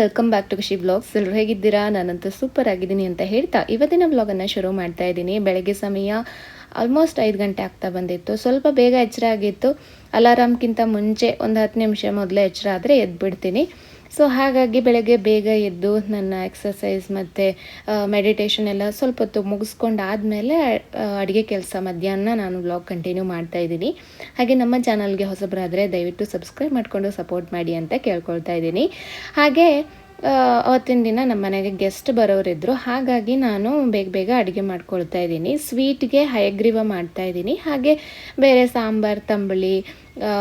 Welcome back to Khushi blogs ಎಲ್ಲರೂ ಹೇಗಿದ್ದೀರಾ? ನಾನಂತೂ ಸೂಪರ್ ಆಗಿದ್ದೀನಿ ಅಂತ ಹೇಳ್ತಾ ಇವತ್ತಿನ ಬ್ಲಾಗನ್ನು ಶುರು ಮಾಡ್ತಾ ಇದ್ದೀನಿ. ಬೆಳಗ್ಗೆ ಸಮಯ ಆಲ್ಮೋಸ್ಟ್ ಐದು ಗಂಟೆ ಆಗ್ತಾ ಬಂದಿತ್ತು. ಸ್ವಲ್ಪ ಬೇಗ ಎಚ್ಚರ ಆಗಿತ್ತು. ಅಲಾರಾಮ್ಗಿಂತ ಮುಂಚೆ ಒಂದು ಹತ್ತು ನಿಮಿಷ ಮೊದಲೇ ಎಚ್ಚರ ಆದರೆ ಎದ್ಬಿಡ್ತೀನಿ. ಸೊ ಹಾಗಾಗಿ ಬೆಳಗ್ಗೆ ಬೇಗ ಎದ್ದು ನನ್ನ ಎಕ್ಸಸೈಸ್ ಮತ್ತು ಮೆಡಿಟೇಷನ್ ಎಲ್ಲ ಸ್ವಲ್ಪ ಹೊತ್ತು ಮುಗಿಸ್ಕೊಂಡು ಆದಮೇಲೆ ಅಡುಗೆ ಕೆಲಸ ಮಧ್ಯಾಹ್ನ ನಾನು ವ್ಲಾಗ್ ಕಂಟಿನ್ಯೂ ಮಾಡ್ತಾ ಇದ್ದೀನಿ. ಹಾಗೆ ನಮ್ಮ ಚಾನಲ್ಗೆ ಹೊಸಬರಾದರೆ ದಯವಿಟ್ಟು ಸಬ್ಸ್ಕ್ರೈಬ್ ಮಾಡಿಕೊಂಡು ಸಪೋರ್ಟ್ ಮಾಡಿ ಅಂತ ಕೇಳ್ಕೊಳ್ತಾ ಇದ್ದೀನಿ. ಹಾಗೆ ಅವತ್ತಿನ ದಿನ ನಮ್ಮ ಮನೆಗೆ ಗೆಸ್ಟ್ ಬರೋರಿದ್ರು. ಹಾಗಾಗಿ ನಾನು ಬೇಗ ಬೇಗ ಅಡುಗೆ ಮಾಡ್ಕೊಳ್ತಾ ಇದ್ದೀನಿ. ಸ್ವೀಟ್ಗೆ ಹಯಗ್ರೀವ ಮಾಡ್ತಾ ಇದ್ದೀನಿ. ಹಾಗೆ ಬೇರೆ ಸಾಂಬಾರು, ತಂಬಳಿ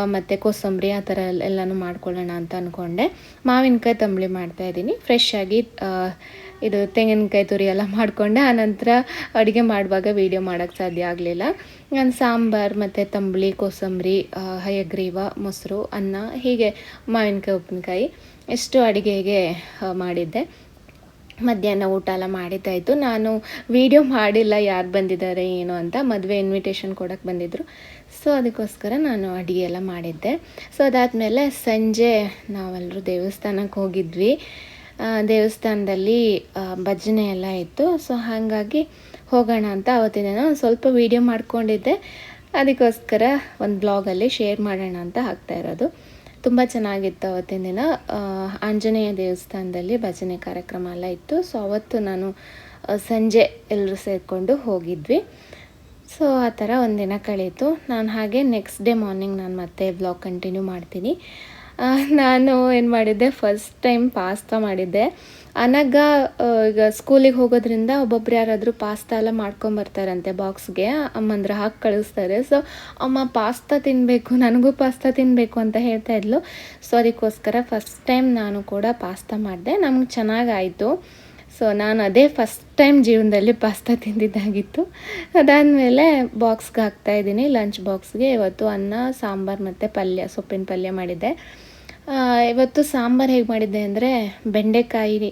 ಮತ್ತು ಕೋಸಂಬರಿ ಆ ಥರ ಎಲ್ಲ- ಎಲ್ಲನೂ ಮಾಡ್ಕೊಳ್ಳೋಣ ಅಂತ ಅಂದ್ಕೊಂಡೆ ಮಾವಿನಕಾಯಿ ತಂಬಳಿ ಮಾಡ್ತಾ ಇದ್ದೀನಿ. ಫ್ರೆಶ್ ಆಗಿ ಇದು ತೆಂಗಿನಕಾಯಿ ತುರಿ ಎಲ್ಲ ಮಾಡಿಕೊಂಡೆ. ಆನಂತರ ಅಡುಗೆ ಮಾಡುವಾಗ ವೀಡಿಯೋ ಮಾಡೋಕ್ಕೆ ಸಾಧ್ಯ ಆಗಲಿಲ್ಲ. ನಾನು ಸಾಂಬಾರು ಮತ್ತು ತಂಬಳಿ, ಕೋಸಂಬರಿ ಹಯಗ್ರೀವ, ಮೊಸರು, ಅನ್ನ, ಹೀಗೆ ಮಾವಿನಕಾಯಿ, ಉಪ್ಪಿನಕಾಯಿ ಎಷ್ಟು ಅಡುಗೆಗೆ ಮಾಡಿದ್ದೆ. ಮಧ್ಯಾಹ್ನ ಊಟ ಎಲ್ಲ ಮಾಡಿದ್ದಾಯಿತು ನಾನು ವೀಡಿಯೋ ಮಾಡಿಲ್ಲ ಯಾರು ಬಂದಿದ್ದಾರೆ, ಏನು ಅಂತ. ಮದುವೆ ಇನ್ವಿಟೇಷನ್ ಕೊಡೋಕ್ಕೆ ಬಂದಿದ್ದರು ಸೊ ಅದಕ್ಕೋಸ್ಕರ ನಾನು ಅಡುಗೆ ಎಲ್ಲ ಮಾಡಿದ್ದೆ. ಸೊ ಅದಾದಮೇಲೆ ಸಂಜೆ ನಾವೆಲ್ಲರೂ ದೇವಸ್ಥಾನಕ್ಕೆ ಹೋಗಿದ್ವಿ. ದೇವಸ್ಥಾನದಲ್ಲಿ ಭಜನೆ ಎಲ್ಲ ಇತ್ತು. ಸೊ ಹಾಗಾಗಿ ಹೋಗೋಣ ಅಂತ ಅವತ್ತಿನ ದಿನ ಒಂದು ಸ್ವಲ್ಪ ವೀಡಿಯೋ ಮಾಡ್ಕೊಂಡಿದ್ದೆ. ಅದಕ್ಕೋಸ್ಕರ ಒಂದು ಬ್ಲಾಗಲ್ಲಿ ಶೇರ್ ಮಾಡೋಣ ಅಂತ ಹಾಕ್ತಾ ಇರೋದು. ತುಂಬ ಚೆನ್ನಾಗಿತ್ತು ಅವತ್ತಿನ ದಿನ. ಆಂಜನೇಯ ದೇವಸ್ಥಾನದಲ್ಲಿ ಭಜನೆ ಕಾರ್ಯಕ್ರಮ ಎಲ್ಲ ಇತ್ತು. ಸೊ ಅವತ್ತು ನಾನು ಸಂಜೆ ಎಲ್ಲರೂ ಸೇರಿಕೊಂಡು ಹೋಗಿದ್ವಿ. ಸೊ ಆ ಥರ ಒಂದಿನ ಕಳೀತು. ನಾನು ಹಾಗೆ ನೆಕ್ಸ್ಟ್ ಡೇ ಮಾರ್ನಿಂಗ್ ನಾನು ಮತ್ತೆ ಬ್ಲಾಗ್ ಕಂಟಿನ್ಯೂ ಮಾಡ್ತೀನಿ. ನಾನು ಏನು ಮಾಡಿದ್ದೆ ಫಸ್ಟ್ ಟೈಮ್ ಪಾಸ್ತಾ ಮಾಡಿದ್ದೆ. ಅನಗ ಈಗ ಸ್ಕೂಲಿಗೆ ಹೋಗೋದ್ರಿಂದ ಒಬ್ಬೊಬ್ರು ಯಾರಾದರೂ ಪಾಸ್ತಾ ಎಲ್ಲ ಮಾಡ್ಕೊಂಬರ್ತಾರಂತೆ ಬಾಕ್ಸ್ಗೆ ಅಮ್ಮಂದ್ರೆ ಹಾಕಿ ಕಳಿಸ್ತಾರೆ. ಸೊ ಅಮ್ಮ ಪಾಸ್ತಾ ತಿನ್ನಬೇಕು ನನಗೂ ಪಾಸ್ತಾ ತಿನ್ನಬೇಕು ಅಂತ ಹೇಳ್ತಾ ಇದ್ಲು. ಸೊ ಅದಕ್ಕೋಸ್ಕರ ಫಸ್ಟ್ ಟೈಮ್ ನಾನು ಕೂಡ ಪಾಸ್ತಾ ಮಾಡಿದೆ. ನಮ್ಗೆ ಚೆನ್ನಾಗಾಯಿತು. ಸೊ ನಾನು ಅದೇ ಫಸ್ಟ್ ಟೈಮ್ ಜೀವನದಲ್ಲಿ ಪಾಸ್ತಾ ತಿಂದಿದ್ದಾಗಿತ್ತು. ಅದಾದಮೇಲೆ ಬಾಕ್ಸ್ಗೆ ಹಾಕ್ತಾಯಿದ್ದೀನಿ ಲಂಚ್ ಬಾಕ್ಸ್ಗೆ ಇವತ್ತು ಅನ್ನ, ಸಾಂಬಾರು ಮತ್ತು ಪಲ್ಯ, ಸೊಪ್ಪಿನ ಪಲ್ಯ ಮಾಡಿದ್ದೆ. ಇವತ್ತು ಸಾಂಬಾರು ಹೇಗೆ ಮಾಡಿದ್ದೆ ಅಂದರೆ ಬೆಂಡೆಕಾಯಿ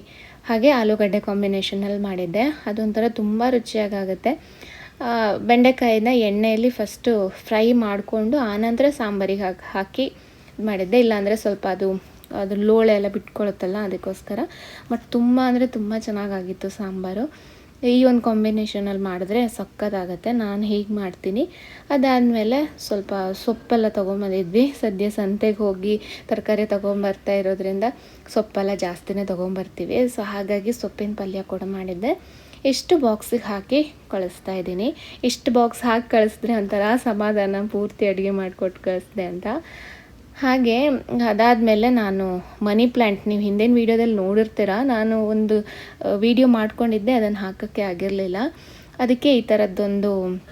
ಹಾಗೆ ಆಲೂಗಡ್ಡೆ ಕಾಂಬಿನೇಷನಲ್ಲಿ ಮಾಡಿದ್ದೆ. ಅದೊಂಥರ ತುಂಬ ರುಚಿಯಾಗುತ್ತೆ ಬೆಂಡೆಕಾಯಿನ ಎಣ್ಣೆಯಲ್ಲಿ ಫಸ್ಟು ಫ್ರೈ ಮಾಡಿಕೊಂಡು ಆನಂತರ ಸಾಂಬಾರಿಗೆ ಹಾಕಿ ಹಾಕಿ ಮಾಡಿದ್ದೆ. ಇಲ್ಲಾಂದರೆ ಸ್ವಲ್ಪ ಅದು ಅದು ಲೋಳೆ ಎಲ್ಲ ಬಿಟ್ಕೊಳುತ್ತಲ್ಲ, ಅದಕ್ಕೋಸ್ಕರ. ಬಟ್ ತುಂಬ ಅಂದರೆ ತುಂಬ ಚೆನ್ನಾಗಾಗಿತ್ತು ಸಾಂಬಾರು. ಈ ಒಂದು ಕಾಂಬಿನೇಷನಲ್ಲಿ ಮಾಡಿದ್ರೆ ಸಕ್ಕತ್ತಾಗತ್ತೆ. ನಾನು ಹೀಗೆ ಮಾಡ್ತೀನಿ. ಅದಾದಮೇಲೆ ಸ್ವಲ್ಪ ಸೊಪ್ಪೆಲ್ಲ ತೊಗೊಂಬಂದಿದ್ವಿ. ಸದ್ಯ ಸಂತೆಗೆ ಹೋಗಿ ತರಕಾರಿ ತೊಗೊಂಬರ್ತಾ ಇರೋದ್ರಿಂದ ಸೊಪ್ಪೆಲ್ಲ ಜಾಸ್ತಿನೇ ತೊಗೊಂಬರ್ತೀವಿ. ಸೊ, ಹಾಗಾಗಿ ಸೊಪ್ಪಿನ ಪಲ್ಯ ಕೂಡ ಮಾಡಿದ್ದೆ. ಇಷ್ಟು ಬಾಕ್ಸಿಗೆ ಹಾಕಿ ಕಳಿಸ್ತಾ ಇದ್ದೀನಿ. ಇಷ್ಟು ಬಾಕ್ಸ್ ಹಾಕಿ ಕಳಿಸಿದ್ರೆ ಒಂಥರ ಸಮಾಧಾನ, ಪೂರ್ತಿ ಅಡುಗೆ ಮಾಡಿಕೊಟ್ಟು ಕಳಿಸಿದೆ ಅಂತ. ಹಾಗೆ, ಅದಾದಮೇಲೆ ನಾನು ಮನಿ ಪ್ಲ್ಯಾಂಟ್ ನೀವು ಹಿಂದಿನ ವೀಡಿಯೋದಲ್ಲಿ ನೋಡಿರ್ತೀರ, ನಾನು ಒಂದು ವಿಡಿಯೋ ಮಾಡ್ಕೊಂಡಿದ್ದೆ, ಅದನ್ನು ಹಾಕೋಕ್ಕೆ ಆಗಿರಲಿಲ್ಲ. ಅದಕ್ಕೆ ಈ ಥರದ್ದೊಂದು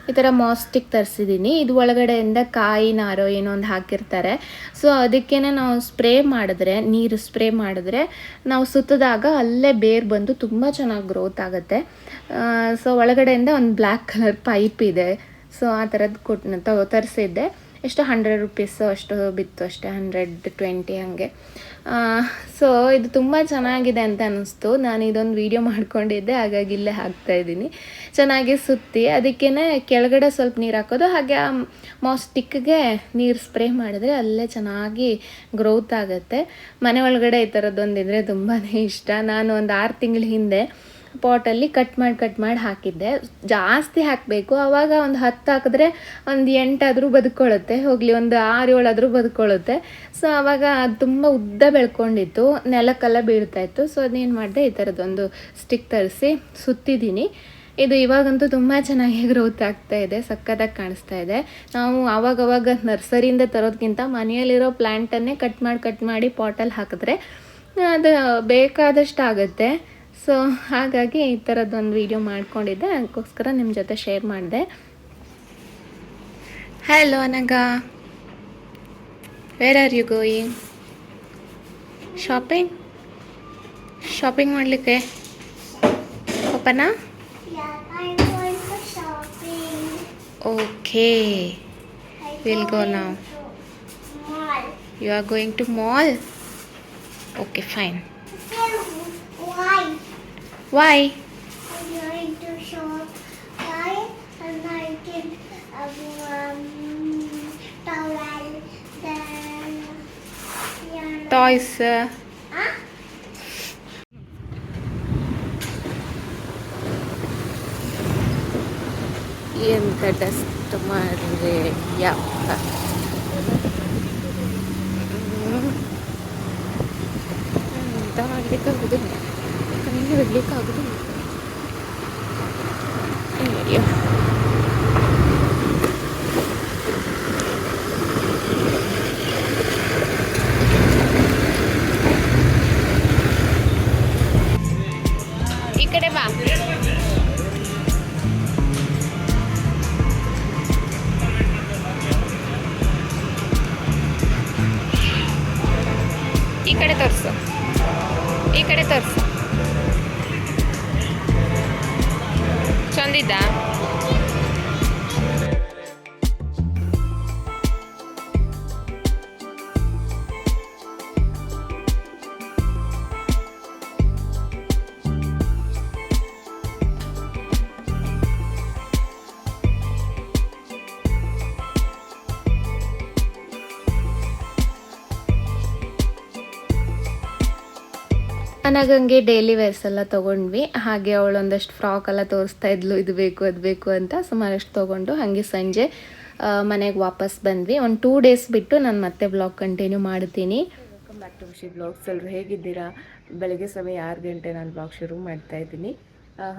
ಈ ಥರ ಮಾಸ್ಟಿಕ್ ತರಿಸಿದ್ದೀನಿ ಇದು ಒಳಗಡೆಯಿಂದ ಕಾಯಿ ನಾರೋ ಏನೋ ಒಂದು ಹಾಕಿರ್ತಾರೆ. ಸೊ ಅದಕ್ಕೇ ನಾವು ಸ್ಪ್ರೇ ಮಾಡಿದ್ರೆ, ನೀರು ಸ್ಪ್ರೇ ಮಾಡಿದ್ರೆ, ನಾವು ಸುತ್ತದಾಗ ಅಲ್ಲೇ ಬೇರು ಬಂದು ತುಂಬ ಚೆನ್ನಾಗಿ ಗ್ರೋತ್ ಆಗುತ್ತೆ. ಸೊ ಒಳಗಡೆಯಿಂದ ಒಂದು ಬ್ಲ್ಯಾಕ್ ಕಲರ್ ಪೈಪ್ ಇದೆ. ಸೊ ಆ ಥರದ್ದು ಕೊಟ್ಟು ತರಿಸಿದ್ದೆ. ಎಷ್ಟು ಹಂಡ್ರೆಡ್ ರುಪೀಸು ಅಷ್ಟು ಬಿತ್ತು ಅಷ್ಟೇ ಹಂಡ್ರೆಡ್ ಟ್ವೆಂಟಿ ಹಾಗೆ. ಸೊ ಇದು ತುಂಬ ಚೆನ್ನಾಗಿದೆ ಅಂತ ಅನ್ನಿಸ್ತು. ನಾನು ಇದೊಂದು ವೀಡಿಯೋ ಮಾಡ್ಕೊಂಡಿದ್ದೆ, ಹಾಗಾಗಿ ಇಲ್ಲೇ ಹಾಕ್ತಾ ಇದ್ದೀನಿ. ಚೆನ್ನಾಗಿ ಸುತ್ತಿ ಅದಕ್ಕೇ ಕೆಳಗಡೆ ಸ್ವಲ್ಪ ನೀರು ಹಾಕೋದು, ಹಾಗೆ ಆ ಮಾಸ್ಟಿಕ್ಗೆ ನೀರು ಸ್ಪ್ರೇ ಮಾಡಿದ್ರೆ ಅಲ್ಲೇ ಚೆನ್ನಾಗಿ ಗ್ರೋತ್ ಆಗುತ್ತೆ. ಮನೆ ಒಳಗಡೆ ಈ ಥರದ್ದೊಂದಿದ್ರೆ ತುಂಬಾ ಇಷ್ಟ. ನಾನು ಒಂದು ಆರು ತಿಂಗಳ ಹಿಂದೆ ಪಾಟಲ್ಲಿ ಕಟ್ ಮಾಡಿ ಕಟ್ ಮಾಡಿ ಹಾಕಿದ್ದೆ. ಜಾಸ್ತಿ ಹಾಕಬೇಕು. ಆವಾಗ ಒಂದು ಹತ್ತು ಹಾಕಿದ್ರೆ ಒಂದು ಎಂಟಾದರೂ ಬದುಕೊಳ್ಳುತ್ತೆ ಹೋಗಲಿ, ಒಂದು ಆರು ಏಳಾದರೂ ಬದುಕೊಳ್ಳುತ್ತೆ ಸೊ ಆವಾಗ ಅದು ತುಂಬ ಉದ್ದ ಬೆಳ್ಕೊಂಡಿತ್ತು. ನೆಲಕ್ಕೆಲ್ಲ ಬೀಳ್ತಾ ಇತ್ತು. ಸೊ ಅದೇನು ಮಾಡಿದೆ, ಈ ಥರದ್ದೊಂದು ಸ್ಟಿಕ್ ತರಿಸಿ ಸುತ್ತಿದ್ದೀನಿ. ಇದು ಇವಾಗಂತೂ ತುಂಬ ಚೆನ್ನಾಗಿ ಗ್ರೋತ್ ಆಗ್ತಾ ಇದೆ ಸಕ್ಕತ್ತಾಗಿ ಕಾಣಿಸ್ತಾ ಇದೆ. ನಾವು ಆವಾಗವಾಗ ನರ್ಸರಿಯಿಂದ ತರೋದಕ್ಕಿಂತ ಮನೆಯಲ್ಲಿರೋ ಪ್ಲ್ಯಾಂಟನ್ನೇ ಕಟ್ ಮಾಡಿ ಕಟ್ ಮಾಡಿ ಪಾಟಲ್ಲಿ ಹಾಕಿದ್ರೆ ಅದು ಬೇಕಾದಷ್ಟು ಆಗುತ್ತೆ. ಸೊ ಹಾಗಾಗಿ ಈ ಥರದ್ದೊಂದು ವಿಡಿಯೋ ಮಾಡ್ಕೊಂಡಿದ್ದೆ. ಅದಕ್ಕೋಸ್ಕರ ನಿಮ್ಮ ಜೊತೆ ಶೇರ್ ಮಾಡಿದೆ. Hello ಅನಗ where are you going shopping shopping ಮಾಡಲಿಕ್ಕೆ ಓಪನಾ ಓಕೆ ವಿಲ್ ಗೋ ನಾವು. You are going to mall okay fine? Why? I like to shop. Why? And I can um, towel. Then yeah. toys. Huh? ఎంత dust మరి app ఎంత అడిగితే ಕಣ್ಣು ಬಿಡ್ಲಿಕ್ಕಾಗೋದಿಲ್ಲ ಅಯ್ಯೋ ಈ ಕಡೆ ತೋರಿಸು. ಈ ಕಡೆ ತೋರಿಸು. Florida. ನನಗಂಗೆ ಡೈಲಿ ವೇರ್ಸ್ ಎಲ್ಲ ತೊಗೊಂಡ್ವಿ. ಹಾಗೆ ಅವಳೊಂದಷ್ಟು ಫ್ರಾಕ್ ಎಲ್ಲ ತೋರಿಸ್ತಾ ಇದ್ಲು, ಇದು ಬೇಕು, ಅದು ಬೇಕು ಅಂತ ಸುಮಾರಷ್ಟು ತೊಗೊಂಡು ಹಾಗೆ ಸಂಜೆ ಮನೆಗೆ ವಾಪಸ್ ಬಂದ್ವಿ. ಒಂದು ಟೂ ಡೇಸ್ ಬಿಟ್ಟು ನಾನು ಮತ್ತೆ ಬ್ಲಾಗ್ ಕಂಟಿನ್ಯೂ ಮಾಡ್ತೀನಿ. Welcome back to Khushi blogs ಎಲ್ಲರೂ ಹೇಗಿದ್ದೀರಾ? ಬೆಳಗ್ಗೆ ಸಮಯ ಆರು ಗಂಟೆ ನಾನು ಬ್ಲಾಗ್ ಶುರು ಮಾಡ್ತಾ ಇದ್ದೀನಿ.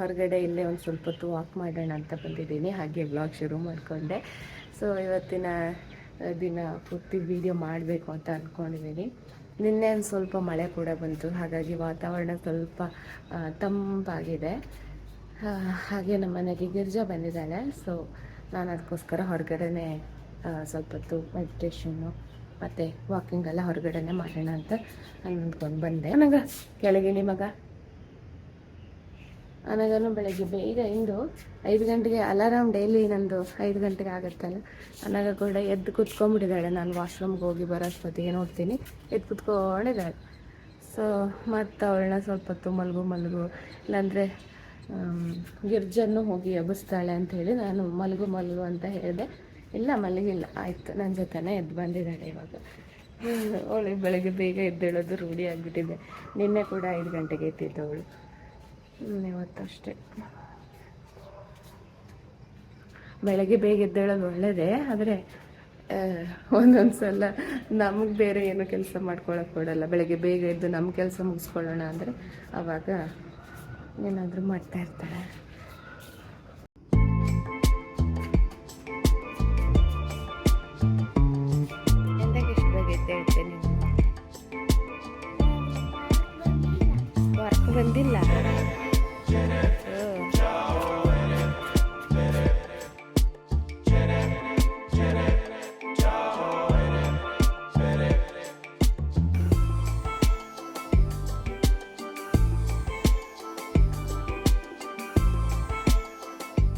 ಹೊರಗಡೆ ಇಲ್ಲೇ ಒಂದು ಸ್ವಲ್ಪ ಹೊತ್ತು ವಾಕ್ ಮಾಡೋಣ ಅಂತ ಬಂದಿದ್ದೀನಿ. ಹಾಗೆ ಬ್ಲಾಗ್ ಶುರು ಮಾಡಿಕೊಂಡೆ. ಸೊ ಇವತ್ತಿನ ದಿನ ಪೂರ್ತಿ ವೀಡಿಯೋ ಮಾಡಬೇಕು ಅಂತ ಅಂದ್ಕೊಂಡಿದ್ದೀನಿ ನಿನ್ನೆ ಒಂದು ಸ್ವಲ್ಪ ಮಳೆ ಕೂಡ ಬಂತು. ಹಾಗಾಗಿ ವಾತಾವರಣ ಸ್ವಲ್ಪ ತಂಪಾಗಿದೆ. ಹಾಗೆ ನಮ್ಮ ಮನೆಗೆ ಗಿರ್ಜಾ ಬಂದಿದ್ದಾಳೆ. ಸೊ ನಾನು ಅದಕ್ಕೋಸ್ಕರ ಹೊರಗಡೆನೆ ಸ್ವಲ್ಪ ಹೊತ್ತು ಮೆಡಿಟೇಷನ್ನು ಮತ್ತು ವಾಕಿಂಗ್ ಎಲ್ಲ ಹೊರಗಡೆನೆ ಮಾಡೋಣ ಅಂತ ಅಂದ್ಕೊಂಡು ಬಂದೆ. ನನಗೆ ಕೆಳಗಿಳಿ ಮಗ. ನನಗನು ಬೆಳಗ್ಗೆ ಬೇಗ ಇಂದು ಐದು ಗಂಟೆಗೆ ಅಲಾರಾಮ್ ಡೈಲಿ ನಂದು ಐದು ಗಂಟೆಗೆ ಆಗುತ್ತಲ್ಲ. ಅನಾಗ ಕೂಡ ಎದ್ದು ಕುತ್ಕೊಂಡ್ಬಿಟ್ಟಿದ್ದಾಳೆ. ನಾನು ವಾಶ್ರೂಮ್ಗೆ ಹೋಗಿ ಬರೋಷ್ಟೊತ್ತಿಗೆ ನೋಡ್ತೀನಿ ಎದ್ದು ಕುತ್ಕೊಂಡಿದ್ದಾಳೆ. ಸೊ ಮತ್ತು ಅವಳನ್ನ ಸ್ವಲ್ಪ ಹೊತ್ತು ಮಲಗು ಮಲಗು. ಇಲ್ಲಾಂದರೆ ಗಿರ್ಜನ್ನು ಹೋಗಿ ಎಬ್ಬಿಸ್ತಾಳೆ ಅಂಥೇಳಿ ನಾನು ಮಲಗು ಮಲಗು ಅಂತ ಹೇಳಿದೆ. ಇಲ್ಲ, ಮಲಗಿಲ್ಲ. ಆಯಿತು. ನನ್ನ ಜೊತೆನೇ ಎದ್ದು ಬಂದಿದ್ದಾಳೆ ಇವಾಗ. ಅವಳಿಗೆ ಬೆಳಗ್ಗೆ ಬೇಗ ಎದ್ದೇಳೋದು ರೂಢಿ ಆಗಿಬಿಟ್ಟಿದೆ. ನಿನ್ನೆ ಕೂಡ ಐದು ಗಂಟೆಗೆ ಎತ್ತಿದ್ದವಳು ಹ್ಮ್, ಇವತ್ತು ಅಷ್ಟೇ ಬೆಳಗ್ಗೆ ಬೇಗ ಎದ್ದೇಳೋದು ಒಳ್ಳೆಯದೇ ಆದರೆ ಒಂದೊಂದು ಸಲ ನಮಗೆ ಬೇರೆ ಏನು ಕೆಲಸ ಮಾಡ್ಕೊಳಕ್ಕೆ ಕೊಡಲ್ಲ ಬೆಳಗ್ಗೆ ಬೇಗ ಎದ್ದು ನಮ್ಮ ಕೆಲಸ ಮುಗಿಸ್ಕೊಳ್ಳೋಣ ಅಂದರೆ ಆವಾಗ ಏನಾದರೂ ಮಾಡ್ತಾ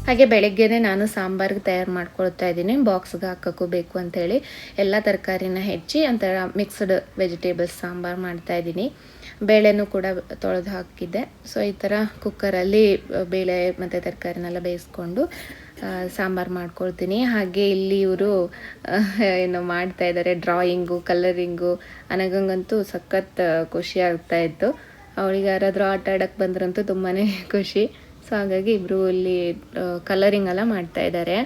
ಹಾಗೆ ಬೆಳಗ್ಗೆನೆ ನಾನು ಸಾಂಬಾರ್ಗೆ ತಯಾರು ಮಾಡ್ಕೊಳ್ತಾ ಇದ್ದೀನಿ. ಬಾಕ್ಸ್ಗೆ ಹಾಕೋಕ್ಕೂ ಬೇಕು ಅಂಥೇಳಿ. ಎಲ್ಲ ತರಕಾರಿನ ಹೆಚ್ಚಿ ಒಂಥರ ಮಿಕ್ಸ್ಡ್ ವೆಜಿಟೇಬಲ್ಸ್ ಸಾಂಬಾರು ಮಾಡ್ತಾ ಇದ್ದೀನಿ. ಬೇಳೆನೂ ಕೂಡ ತೊಳೆದು ಹಾಕಿದ್ದೆ. ಸೊ ಈ ಥರ ಕುಕ್ಕರಲ್ಲಿ ಬೇಳೆ ಮತ್ತು ತರಕಾರಿನೆಲ್ಲ ಬೇಯಿಸ್ಕೊಂಡು ಸಾಂಬಾರು ಮಾಡ್ಕೊಳ್ತೀನಿ. ಹಾಗೆ ಇಲ್ಲಿ ಇವರು ಏನು ಮಾಡ್ತಾ ಇದ್ದಾರೆ. ಡ್ರಾಯಿಂಗು ಕಲರಿಂಗು ನನಗಂಗಂತೂ ಸಖತ್ ಖುಷಿ ಆಗ್ತಾ ಇತ್ತು. ಅವಳಿಗೆ ಯಾರಾದರೂ ಆಟ ಆಡೋಕ್ಕೆ ಬಂದ್ರಂತೂ ತುಂಬಾ ಖುಷಿ. ಸೊ ಹಾಗಾಗಿ ಇಬ್ಬರು ಇಲ್ಲಿ ಕಲರಿಂಗ್ ಎಲ್ಲ ಮಾಡ್ತಾ ಇದ್ದಾರೆ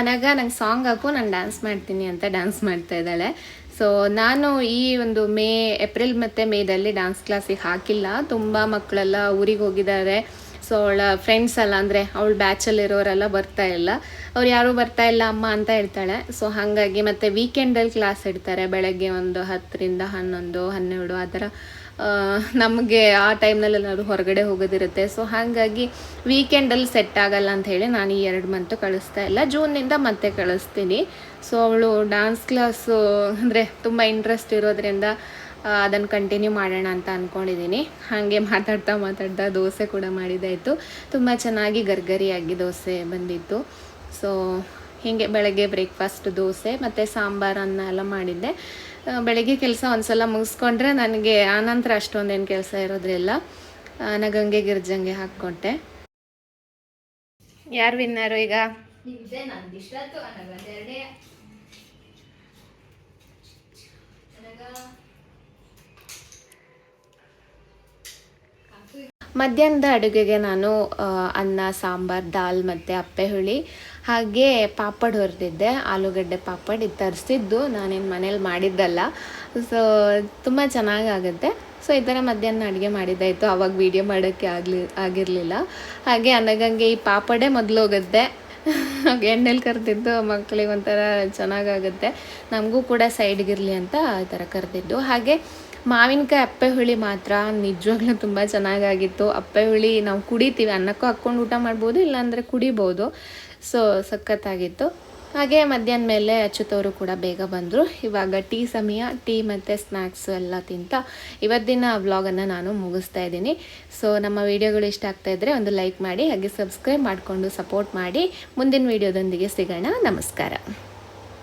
ಅನಾಗ ನಂಗೆ ಸಾಂಗ್ ಹಾಕು, ನಾನು ಡ್ಯಾನ್ಸ್ ಮಾಡ್ತೀನಿ ಅಂತ ಡ್ಯಾನ್ಸ್ ಮಾಡ್ತಾ ಇದ್ದಾಳೆ. ಸೊ ನಾನು ಈ ಒಂದು ಮೇ, ಏಪ್ರಿಲ್ ಮತ್ತು ಮೇದಲ್ಲಿ ಡ್ಯಾನ್ಸ್ ಕ್ಲಾಸಿಗೆ ಹಾಕಿಲ್ಲ. ತುಂಬ ಮಕ್ಕಳೆಲ್ಲ ಊರಿಗೆ ಹೋಗಿದ್ದಾರೆ. ಸೊ ಅವಳ ಫ್ರೆಂಡ್ಸ್ ಎಲ್ಲ ಅಂದರೆ ಅವಳ ಬ್ಯಾಚಲ್ಲಿರೋರೆಲ್ಲ ಬರ್ತಾ ಇಲ್ಲ. ಅವ್ರು ಯಾರೂ ಬರ್ತಾ ಇಲ್ಲ, ಅಮ್ಮ ಅಂತ ಹೇಳ್ತಾಳೆ. ಸೊ ಹಾಗಾಗಿ ಮತ್ತು ವೀಕೆಂಡಲ್ಲಿ ಕ್ಲಾಸ್ ಇಡ್ತಾರೆ. ಬೆಳಗ್ಗೆ ಒಂದು ಹತ್ತರಿಂದ ಹನ್ನೊಂದು, ಹನ್ನೆರಡು ಆ ಥರ. ನಮಗೆ ಆ ಟೈಮ್ನಲ್ಲಿ ಎಲ್ಲರೂ ಹೊರಗಡೆ ಹೋಗೋದಿರುತ್ತೆ. ಸೊ ಹಾಗಾಗಿ ವೀಕೆಂಡಲ್ಲಿ ಸೆಟ್ ಆಗಲ್ಲ ಅಂತ ಹೇಳಿ ನಾನು ಈ ಎರಡು ಮಂತು ಕಳಿಸ್ತಾ ಇಲ್ಲ. ಜೂನ್ನಿಂದ ಮತ್ತೆ ಕಳಿಸ್ತೀನಿ. ಸೊ ಅವಳು ಡ್ಯಾನ್ಸ್ ಕ್ಲಾಸು ಅಂದರೆ ತುಂಬ ಇಂಟ್ರೆಸ್ಟ್ ಇರೋದ್ರಿಂದ ಅದನ್ನು ಕಂಟಿನ್ಯೂ ಮಾಡೋಣ ಅಂತ ಅಂದ್ಕೊಂಡಿದ್ದೀನಿ ಹಾಗೆ ಮಾತಾಡ್ತಾ ಮಾತಾಡ್ತಾ ದೋಸೆ ಕೂಡ ಮಾಡಿದ್ದಾಯಿತು ತುಂಬ ಚೆನ್ನಾಗಿ ಗರ್ಗರಿಯಾಗಿ ದೋಸೆ ಬಂದಿತ್ತು. ಸೊ ಹೀಗೆ ಬೆಳಗ್ಗೆ ಬ್ರೇಕ್ಫಾಸ್ಟ್ ದೋಸೆ ಮತ್ತು ಸಾಂಬಾರನ್ನ ಎಲ್ಲ ಮಾಡಿದ್ದೆ. ಬೆಳಗ್ಗೆ ಕೆಲಸ ಒಂದ್ಸಲ ಮುಗಿಸ್ಕೊಂಡ್ರೆ ನನಗೆ ಆನಂತರ ಅಷ್ಟೊಂದೇನು ಕೆಲಸ ಇರೋದ್ರಿಲ್ಲ ಗಂಗೆ ಗಿರ್ಜಂಗೆ ಹಾಕ್ಕೊಂಡೆ. ಯಾರು ವಿನ್ನರು ಈಗ? ಮಧ್ಯಾಹ್ನದ ಅಡುಗೆಗೆ ನಾನು ಅನ್ನ ಸಾಂಬಾರ್ ದಾಲ್ ಮತ್ತು ಅಪ್ಪೆ ಹುಳಿ. ಹಾಗೆ ಪಾಪಡ್ ಹುರಿದಿದ್ದೆ, ಆಲೂಗಡ್ಡೆ ಪಾಪಡ್ ಇದು ತರಿಸಿದ್ದು, ನಾನೇನು ಮನೇಲಿ ಮಾಡಿದ್ದಲ್ಲ. ಸೊ ತುಂಬ ಚೆನ್ನಾಗಾಗುತ್ತೆ. ಸೊ ಈ ಥರ ಮಧ್ಯಾಹ್ನ ಅಡುಗೆ ಮಾಡಿದ್ದಾಯಿತು. ಆವಾಗ ವೀಡಿಯೋ ಮಾಡೋಕ್ಕೆ ಆಗಲಿ, ಆಗಿರಲಿಲ್ಲ. ಹಾಗೆ ಅನ್ನಗಂಗೆ ಈ ಪಾಪಡೇ ಮೊದಲು ಹೋಗುತ್ತೆ ಎಣ್ಣೆಲಿ ಕರೆದಿದ್ದು ಮಕ್ಕಳಿಗೆ ಒಂಥರ ಚೆನ್ನಾಗಾಗುತ್ತೆ. ನಮಗೂ ಕೂಡ ಸೈಡ್ಗಿರಲಿ ಅಂತ ಈ ಥರ ಕರೆದಿದ್ದು. ಹಾಗೆ ಮಾವಿನಕಾಯಿ ಅಪ್ಪೆ ಹುಳಿ ಮಾತ್ರ ನಿಜವಾಗ್ಲೂ ತುಂಬ ಚೆನ್ನಾಗಾಗಿತ್ತು. ಅಪ್ಪೆ ಹುಳಿ ನಾವು ಕುಡಿತೀವಿ, ಅನ್ನಕ್ಕೂ ಹಾಕ್ಕೊಂಡು ಊಟ ಮಾಡ್ಬೋದು, ಇಲ್ಲಾಂದರೆ ಕುಡಿಬೋದು. ಸೊ ಸಖತ್ತಾಗಿತ್ತು. ಹಾಗೆ ಮಧ್ಯಾಹ್ನ ಮೇಲೆ ಅಚ್ಚುತವರು ಕೂಡ ಬೇಗ ಬಂದರು. ಇವಾಗ ಟೀ ಸಮಯ, ಟೀ ಮತ್ತು ಸ್ನ್ಯಾಕ್ಸು ಎಲ್ಲ ತಿಂತ ಇವತ್ತಿನ ವ್ಲಾಗನ್ನು ನಾನು ಮುಗಿಸ್ತಾ ಇದ್ದೀನಿ. ಸೊ ನಮ್ಮ ವೀಡಿಯೋಗಳು ಇಷ್ಟ ಆಗ್ತಾ ಇದ್ದರೆ ಒಂದು ಲೈಕ್ ಮಾಡಿ, ಹಾಗೆ ಸಬ್ಸ್ಕ್ರೈಬ್ ಮಾಡಿಕೊಂಡು ಸಪೋರ್ಟ್ ಮಾಡಿ. ಮುಂದಿನ ವೀಡಿಯೋದೊಂದಿಗೆ ಸಿಗೋಣ. ನಮಸ್ಕಾರ.